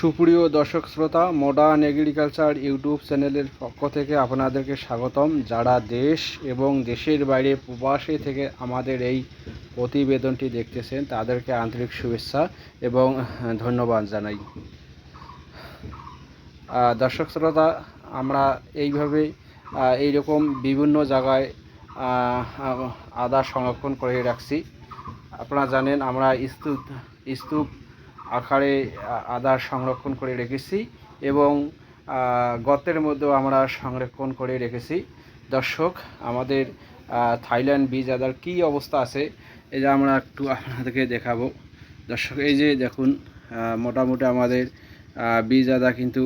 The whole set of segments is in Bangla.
সুপ্রিয় দর্শক শ্রোতা মডার্ন এগ্রিকালচার ইউটিউব চ্যানেলের পক্ষ থেকে আপনাদেরকে স্বাগতম। যারা দেশ এবং দেশের বাইরে প্রবাসী থেকে আমাদের এই প্রতিবেদনটি দেখতেছেন, তাদেরকে আন্তরিক শুভেচ্ছা এবং ধন্যবাদ জানাই। দর্শক শ্রোতা, আমরা এইভাবে এইরকম বিভিন্ন জায়গায় আদা সংরক্ষণ করে রাখছি। আপনারা জানেন, আমরা স্তূপ স্তূপ আকারে আদা সংরক্ষণ করে রেখেছি এবং গর্তের মধ্যেও আমরা সংরক্ষণ করে রেখেছি। দর্শক, আমাদের থাইল্যান্ড বীজ আদার কী অবস্থা আছে, এই যে আমরা একটু আপনাদেরকে দেখাবো। দর্শক, এই যে দেখুন মোটামুটি আমাদের বীজ আদা কিন্তু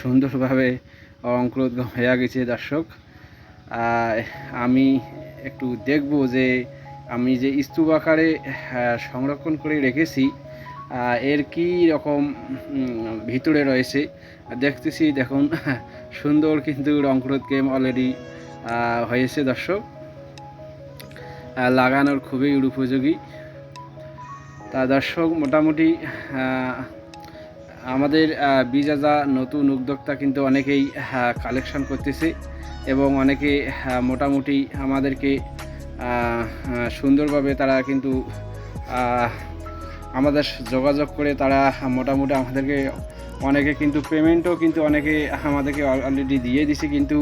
সুন্দরভাবে অঙ্কুরোদ্গম হয়ে গেছে। দর্শক আমি একটু দেখব যে আমি যে স্তূপ আকারে সংরক্ষণ করে রেখেছি এর কি রকম ভিতরে রয়েছে দেখতেছি দেখুন সুন্দর কিন্তু রংক্রোধ গেম অলরেডি হয়েছে দর্শক। লাগানোর খুবই উপযোগী। তা দর্শক মোটামুটি আমাদের বিজাজা নতুন উদ্যোক্তা কিন্তু অনেকেই কালেকশন করতেছে এবং অনেকে আহ, মোটামুটি আমাদেরকে সুন্দরভাবে তারা কিন্তু আমাদের যোগাযোগ করে তারা মোটামুটি আমাদেরকে অনেকে কিন্তু পেমেন্টও কিন্তু অনেকে আমাদেরকে অলরেডি দিয়ে দিছে কিন্তু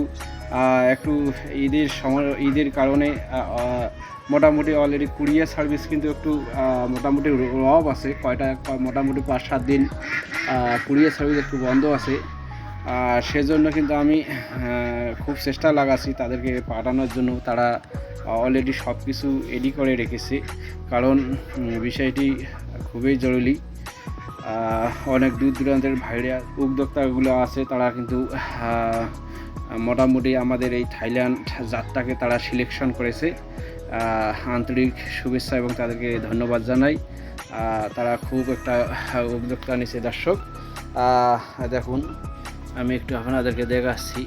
একটু ঈদের সময়, ঈদের কারণে মোটামুটি অলরেডি কুরিয়ার সার্ভিস কিন্তু একটু মোটামুটি রব আছে। কয়টা, মোটামুটি পাঁচ সাত দিন কুরিয়ার সার্ভিস একটু বন্ধ আছে। সেজন্য কিন্তু আমি খুব চেষ্টা লাগাচ্ছি তাদেরকে পাঠানোর জন্য। তারা অলরেডি সব কিছু রেডি করে রেখেছে। কারণ বিষয়টি খুবই জরুরি। অনেক দূর দূরান্তের ভাইরা উদ্যোক্তাগুলো আছে, তারা কিন্তু মোটামুটি আমাদের এই থাইল্যান্ড জাতটাকে তারা সিলেকশন করেছে। আন্তরিক শুভেচ্ছা এবং তাদেরকে ধন্যবাদ জানাই। তারা খুব একটা উদ্যোক্তা নিছে দর্শক দেখুন আমি একটু আপনাদেরকে দেখাচ্ছি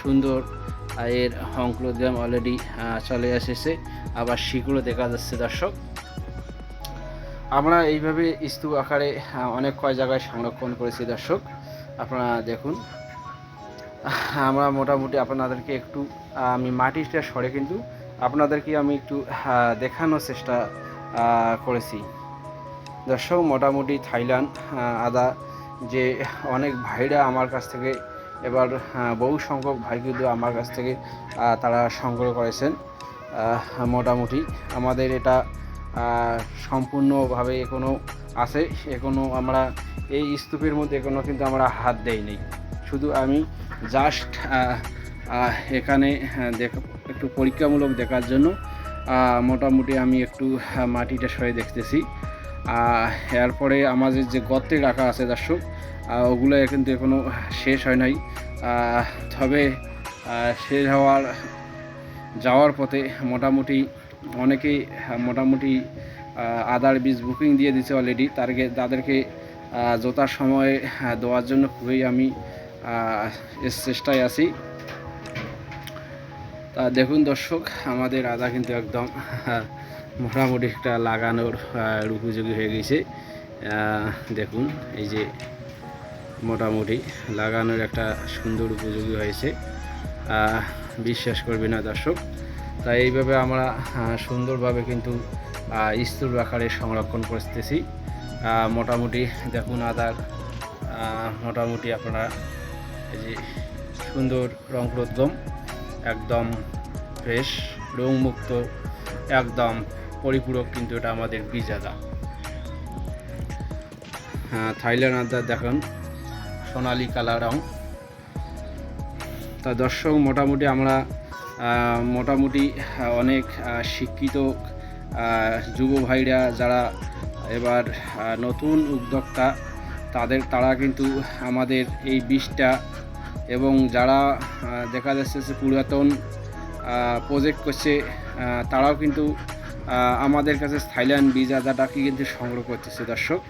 সুন্দর এর অঙ্কুরোদ্যম অলরেডি চলে এসেছে। আবার শিকড়ও দেখা যাচ্ছে, দর্শক। আমরা এইভাবে স্তূপ আকারে অনেক কয় জায়গায় সংরক্ষণ করেছি, দর্শক। আপনারা দেখুন। আমরা মোটামুটি আপনাদেরকে একটু আমি মাটিটা সরে কিন্তু আপনাদেরকে আমি একটু দেখানোর চেষ্টা করেছি। দর্শক, মোটামুটি থাইল্যান্ড আদা যে অনেক ভাইরা আমার কাছ থেকে এবার বহু সংখ্যক ভাই কিন্তু আমার কাছ থেকে তারা সংগ্রহ করেছেন মোটামুটি। আমাদের এটা সম্পূর্ণভাবে এখনও আছে। এখনও আমরা এই স্তূপের মধ্যে এখনও কিন্তু আমরা হাত দেইনি। শুধু আমি জাস্ট এখানে দেখ, একটু পরীক্ষামূলক দেখার জন্য মোটামুটি আমি একটু মাটিটা সরে দেখতেছি। এরপরে আমাদের যে গর্তে রাখা আছে দর্শক ওগুলো কিন্তু এখনও শেষ হয় নাই। তবে শেষ হওয়ার, যাওয়ার পথে মোটামুটি অনেকেই, মোটামুটি আদার বীজ বুকিং দিয়ে দিছে অলরেডি তাদেরকে তাদেরকে যথার সময়ে দেওয়ার জন্য খুবই আমি এর চেষ্টায় আছি। তা দেখুন দর্শক, আমাদের আদা কিন্তু একদম মোটামুটি একটা লাগানোর উপযোগী হয়ে গেছে। দেখুন, এই যে মোটামুটি লাগানোর একটা সুন্দর উপযোগী হয়েছে। বিশ্বাস করবে না দর্শক। তাই এইভাবে আমরা সুন্দরভাবে কিন্তু স্তূপ আকারে সংরক্ষণ করতেছি। মোটামুটি দেখুন আদার মোটামুটি আপনারা এই যে সুন্দর রংপ্রোদ্গম একদম ফ্রেশ রংমুক্ত একদম পরিপূরক কিন্তু এটা আমাদের বীজ আদা। হ্যাঁ থাইল্যান্ড আদা দেখুন, সোনালি কালার রং। তা দর্শক, মোটামুটি আমরা মোটামুটি অনেক শিক্ষিত যুব ভাইরা যারা এবার নতুন উদ্যোক্তা, তাদের, তারা কিন্তু আমাদের এই বিষটা এবং যারা দেখা যাচ্ছে পুরাতন প্রজেক্ট করছে তারাও কিন্তু আমাদের কাছে থাইল্যান্ড বীজ আদাটাকে কিন্তু সংগ্রহ করতেছে দর্শক।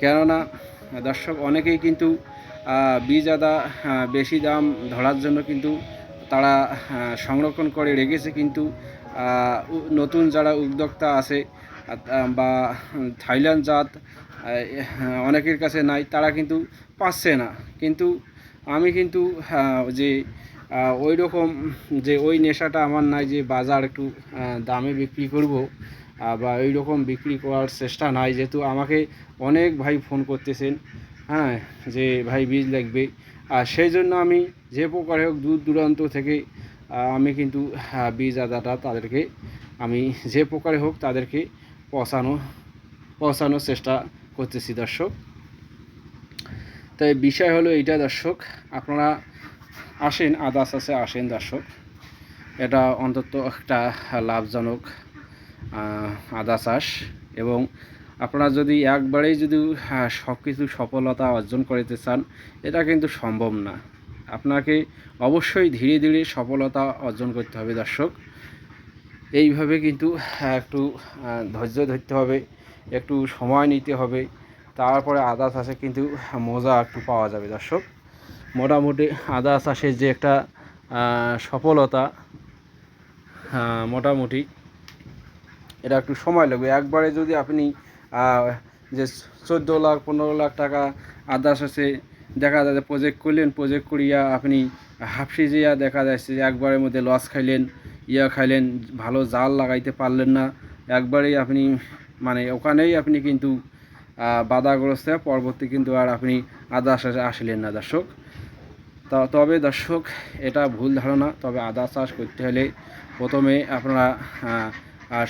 কেননা, দর্শক, অনেকেই কিন্তু বীজ আদা বেশি দাম ধরার জন্য কিন্তু তারা সংরক্ষণ করে রেখেছে কিন্তু নতুন যারা উদ্যোক্তা আছে বা থাইল্যান্ড জাত অনেকের কাছে নাই, তারা কিন্তু পাচ্ছে না। কিন্তু আমি কিন্তু যে ওই রকম যে ওই নেশাটা আমার নাই যে বাজার একটু দামে বিক্রি করব বা ওই রকম বিক্রি করার চেষ্টা নাই। যেহেতু আমাকে অনেক ভাই ফোন করতেছেন হ্যাঁ যে ভাই বীজ লাগবে। আর সেই জন্য আমি যে প্রকারে হোক দূর দূরান্ত থেকে আমি কিন্তু বীজ আদাটা তাদেরকে, আমি যে প্রকারে হোক তাদেরকে পৌঁছানো, পৌঁছানোর চেষ্টা করতেছি দর্শক। তাই বিষয় হলো এইটা দর্শক, আপনারা আসেন আদা আছে আসেন দর্শক। এটা অন্তত একটা লাভজনক আদা চাষ এবং আপনারা যদি একবারেই যদি সব কিছু সফলতা অর্জন করতে চান, এটা কিন্তু সম্ভব না। আপনাকে অবশ্যই ধীরে ধীরে সফলতা অর্জন করতে হবে দর্শক। এইভাবে কিন্তু একটু ধৈর্য ধরতে হবে, একটু সময় নিতে হবে। তারপরে আদা চাষে কিন্তু মজা একটু পাওয়া যাবে দর্শক। মোটামুটি আদা চাষের যে একটা সফলতা মোটামুটি এটা একটু সময় লাগবে। একবারে যদি আপনি যে চোদ্দ লাখ, পনেরো লাখ টাকা আদা চাষে দেখা যায় প্রজেক্ট করলেন প্রজেক্ট করিয়া আপনি হাফসি জিয়া দেখা যাচ্ছে যে একবারের মধ্যে লস খাইলেন, ইয়া খাইলেন, ভালো জাল লাগাইতে পারলেন না। একবারেই আপনি মানে ওখানেই আপনি কিন্তু বাধাগ্রস্ত, পরবর্তী কিন্তু আর আপনি আদা আসলেন না। দর্শক তা তবে দর্শক, এটা ভুল ধারণা। তবে আদা চাষ করতে হলে প্রথমে আপনারা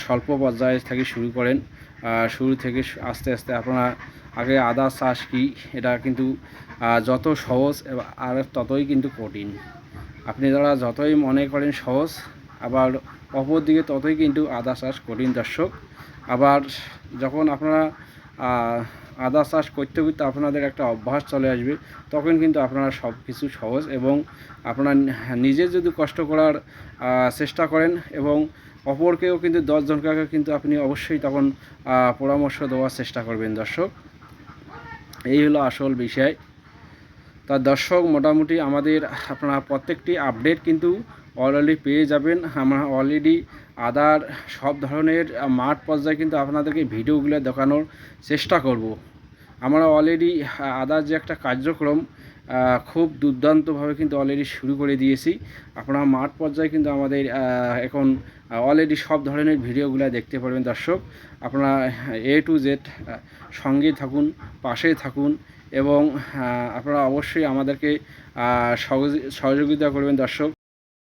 স্বল্প পর্যায়ে থেকে শুরু করেন। শুরু থেকে আস্তে আস্তে আপনারা আগে আদা চাষ কি, এটা কিন্তু যত সহজ আর ততই কিন্তু কঠিন। আপনি যারা যতই মনে করেন সহজ, আবার অপর দিকে ততই কিন্তু আদা চাষ কঠিন দর্শক। আবার যখন আপনারা আদা চাষ করতে করতে আপনাদের একটা অভ্যাস চলে আসবে, তখন কিন্তু আপনারা সব কিছু সহজ এবং আপনারা নিজে যদি কষ্ট করার চেষ্টা করেন এবং অপরকেও কিন্তু দশজনকে কিন্তু আপনি অবশ্যই তখন পরামর্শ দেওয়ার চেষ্টা করবেন দর্শক। এই হলো আসল বিষয়। তা দর্শক, মোটামুটি আমাদের আপনারা প্রত্যেকটি আপডেট কিন্তু অলরেডি পেয়ে যাবেন। আমরা অলরেডি আদার সব ধরনের মাঠ পর্যায়ে কিন্তু আপনাদেরকে ভিডিওগুলো দেখানোর চেষ্টা করব। আমরা অলরেডি আদার যে একটা কার্যক্রম খুব দুর্দান্তভাবে কিন্তু অলরেডি শুরু করে দিয়েছি। আপনারা মাঠ পর্যায়ে কিন্তু আমাদের এখন অলরেডি সব ধরনের ভিডিওগুলো দেখতে পারবেন দর্শক। আপনারা এ টু জেড সঙ্গে থাকুন, পাশে থাকুন এবং আপনারা অবশ্যই আমাদেরকে সহযোগিতা করবেন দর্শক।